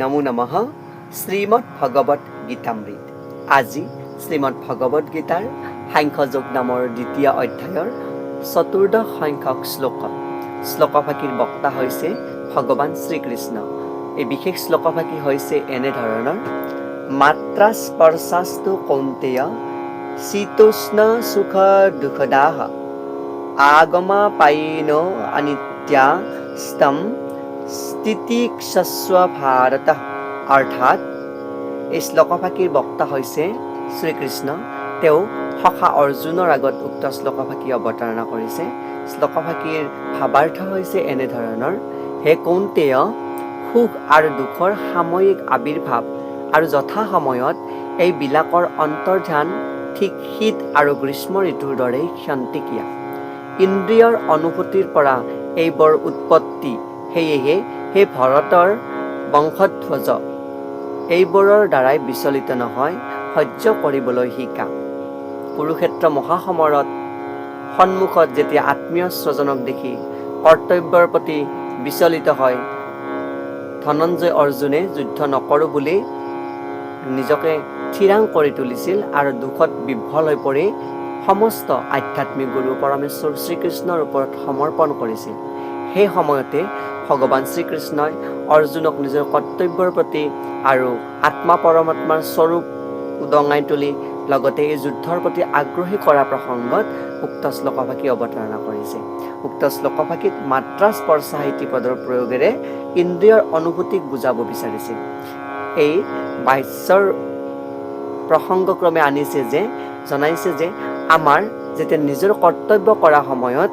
নমো নমঃ শ্ৰীমৎ ভগৱত গীতামৃত আজি শ্ৰীমৎ ভগৱত গীতাৰ সাংখ্যযোগ নামৰ দ্বিতীয় অধ্যায়ৰ চতুৰ্দশ সংখ্যক শ্লোক শ্লোকভাষীৰ বক্তা হৈছে ভগৱান শ্ৰীকৃষ্ণ। এই বিশেষ শ্লোকভাষী হৈছে এনেধৰণৰ মাত্ৰা স্পৰ্শাস্তু কৌন্তেয় শীতোষ্ণ সুখ দুখদাহ আগমা পায়িন অনিত্যা স্তম স্থিতিক্ষস্ব ভাৰত অৰ্থাৎ এই শ্লোকভাষীৰ বক্তা হৈছে শ্ৰীকৃষ্ণ। তেওঁ সখা অৰ্জুনৰ আগত উক্ত শ্লোকভাষী অৱতাৰণা কৰিছে। শ্লোকভাষীৰ ভাৱাৰ্থ হৈছে এনেধৰণৰ হে কৌন্তেয় সুখ আৰু দুখৰ সাময়িক আৱিৰ্ভাৱ আৰু যথা সময়ত এইবিলাকৰ অন্তৰ্ধান ঠিক শীত আৰু গ্ৰীষ্ম ঋতুৰ দৰেই ক্ষন্তিকীয়া ইন্দ্ৰিয়ৰ অনুভূতিৰ পৰা এইবোৰ উৎপত্তি সেয়েহে সেই ভৰতৰ বংশধ্বজ এইবোৰৰ দ্বাৰাই বিচলিত নহয় সহ্য কৰিবলৈ শিকা। কুৰুক্ষেত্ৰ মহাসমৰত সন্মুখত যেতিয়া আত্মীয় স্বজনক দেখি কৰ্তব্যৰ প্ৰতি বিচলিত হয় ধনঞ্জয় অৰ্জুনে যুদ্ধ নকৰোঁ বুলি নিজকে থিৰাং কৰি তুলিছিল আৰু দুখত বিভ্বল হৈ পৰি সমস্ত আধ্যাত্মিক গুৰু পৰমেশ্বৰ শ্ৰীকৃষ্ণৰ ওপৰত সমৰ্পণ কৰিছিল। সেই সময়তে ভগৱান শ্ৰীকৃষ্ণই অৰ্জুনক নিজৰ কৰ্তব্যৰ প্ৰতি আৰু আত্মা পৰমাত্মাৰ স্বৰূপ উদঙাই তুলি লগতে এই যুদ্ধৰ প্ৰতি আগ্ৰহী কৰা প্ৰসংগত উক্ত শ্লোকভাষী অৱতাৰণা কৰিছে। উক্ত শ্লোকভাষীত মাত্ৰা স্পৰ্শ সাহিত্য পদৰ প্ৰয়োগেৰে ইন্দ্ৰিয়ৰ অনুভূতিক বুজাব বিচাৰিছিল এই বাহ্যৰ প্ৰসংগক্ৰমে আনিছে যে জনাইছে যে আমাৰ যেতিয়া নিজৰ কৰ্তব্য কৰা সময়ত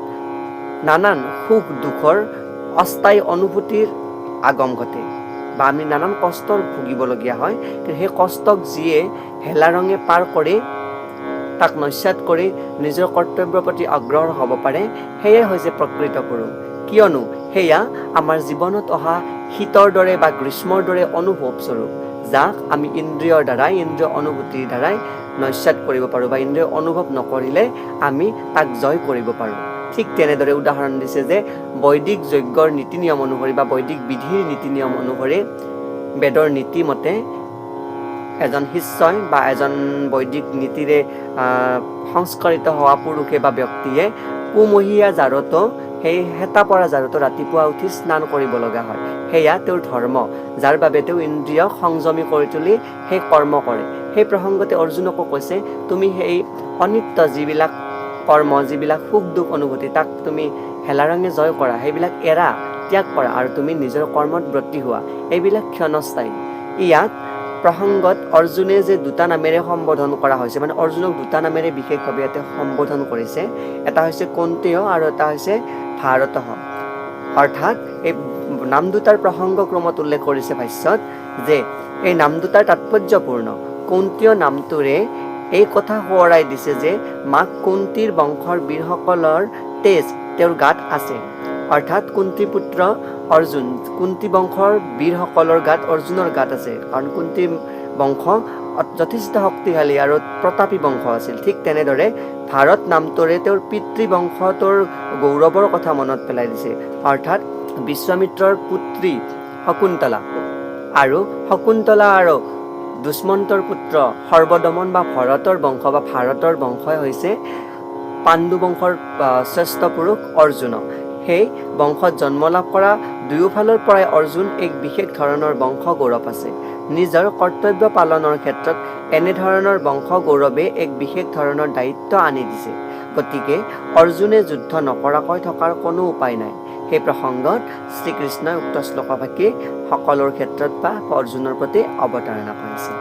নানান সুখ দুখৰ অস্থায়ী অনুভূতিৰ আগম ঘটে। বা আমি নানান কষ্টৰ ভুগিবলগীয়া হয় কিন্তু সেই কষ্টক যিয়ে হেলা ৰঙে পাৰ কৰি তাক নস্যাত কৰি নিজৰ কৰ্তব্যৰ প্ৰতি অগ্ৰসৰ হ'ব পাৰে সেয়ে হৈছে প্ৰকৃত গুৰু। কিয়নো সেয়া আমাৰ জীৱনত অহা শীতৰ দৰে বা গ্ৰীষ্মৰ দৰে অনুভৱস্বৰূপ যাক আমি ইন্দ্ৰিয়ৰ দ্বাৰাই ইন্দ্ৰিয় অনুভূতিৰ দ্বাৰাই নস্যাত কৰিব পাৰোঁ বা ইন্দ্ৰিয় অনুভৱ নকৰিলে আমি তাক জয় কৰিব পাৰোঁ। ঠিক তেনেদৰে উদাহৰণ দিছে যে বৈদিক যজ্ঞৰ নীতি নিয়ম অনুসৰি বা বৈদিক বিধিৰ নীতি নিয়ম অনুসৰি বেদৰ নীতিমতে এজন শিষ্যই বা এজন বৈদিক নীতিৰে সংস্কাৰিত হোৱা পুৰুষে বা ব্যক্তিয়ে পুমহীয়া জাৰতো সেই হেতা পৰা জাৰতো ৰাতিপুৱা উঠি স্নান কৰিব লগা হয়। সেয়া তেওঁৰ ধৰ্ম যাৰ বাবে তেওঁ ইন্দ্ৰিয়ক সংযমী কৰি তুলি সেই কৰ্ম কৰে। সেই প্ৰসংগতে অৰ্জুনকো কৈছে তুমি সেই অনিত্য যিবিলাক কৰ্ম, যিবিলাক সুখ দুখ অনুভূতি, তাক তুমি হেলাৰঙে জয় কৰা, সেইবিলাক এৰা, ত্যাগ কৰা আৰু তুমি নিজৰ কৰ্মত ব্ৰতী হোৱা, এইবিলাক ক্ষণস্থায়ী। ইয়াত প্ৰসংগত অৰ্জুনে যে দুটা নামেৰে সম্বোধন কৰা হৈছে মানে অৰ্জুনক দুটা নামেৰে বিশেষভাৱে ইয়াতে সম্বোধন কৰিছে, এটা হৈছে কন্তেয় আৰু এটা হৈছে ভাৰত অৰ্থাৎ এই নাম দুটাৰ প্ৰসংগক্ৰমত উল্লেখ কৰিছে ভাষ্যত যে এই নাম দুটাৰ তাৎপৰ্যপূৰ্ণ। কৌন্তীয় নামটোৰে এই কথা সোঁৱৰাই দিছে যে মাক কুন্তীৰ বংশৰ বীৰসকলৰ তেজ তেওঁৰ গাত আছে। অৰ্থাৎ কুন্তী পুত্ৰ অৰ্জুন কুন্তী বংশৰ বীৰসকলৰ গাত অৰ্জুনৰ গাত আছে। কাৰণ কুন্তী বংশ যথেষ্ট শক্তিশালী আৰু প্ৰতাপী বংশ আছিল। ঠিক তেনেদৰে ভাৰত নামটোৰে তেওঁৰ পিতৃ বংশটোৰ গৌৰৱৰ কথা মনত পেলাই দিছে। অৰ্থাৎ বিশ্বামিত্ৰৰ পুত্ৰী শকুন্তলা। আৰু শকুন্তলা আৰু দুষ্মন্তৰ পুত্ৰ সৰ্বদমন বা ভৰতৰ বংশ বা ভাৰতৰ বংশই হৈছে পাণ্ডু বংশৰ শ্ৰেষ্ঠ পুৰুষ অৰ্জুন। সেই বংশত জন্ম লাভ কৰা দুয়োফালৰ পৰাই অৰ্জুন এক বিশেষ ধৰণৰ বংশ গৌৰৱ আছে। নিজৰ কৰ্তব্য পালনৰ ক্ষেত্ৰত এনেধৰণৰ বংশ গৌৰৱে এক বিশেষ ধৰণৰ দায়িত্ব আনি দিছে। গতিকে অৰ্জুনে যুদ্ধ নকৰাকৈ থকাৰ কোনো উপায় নাই। সেই প্ৰসংগত শ্ৰীকৃষ্ণই উক্ত শ্লোকভাষী সকলৰ ক্ষেত্ৰত বা অৰ্জুনৰ প্ৰতি অৱতাৰণা কৰিছে।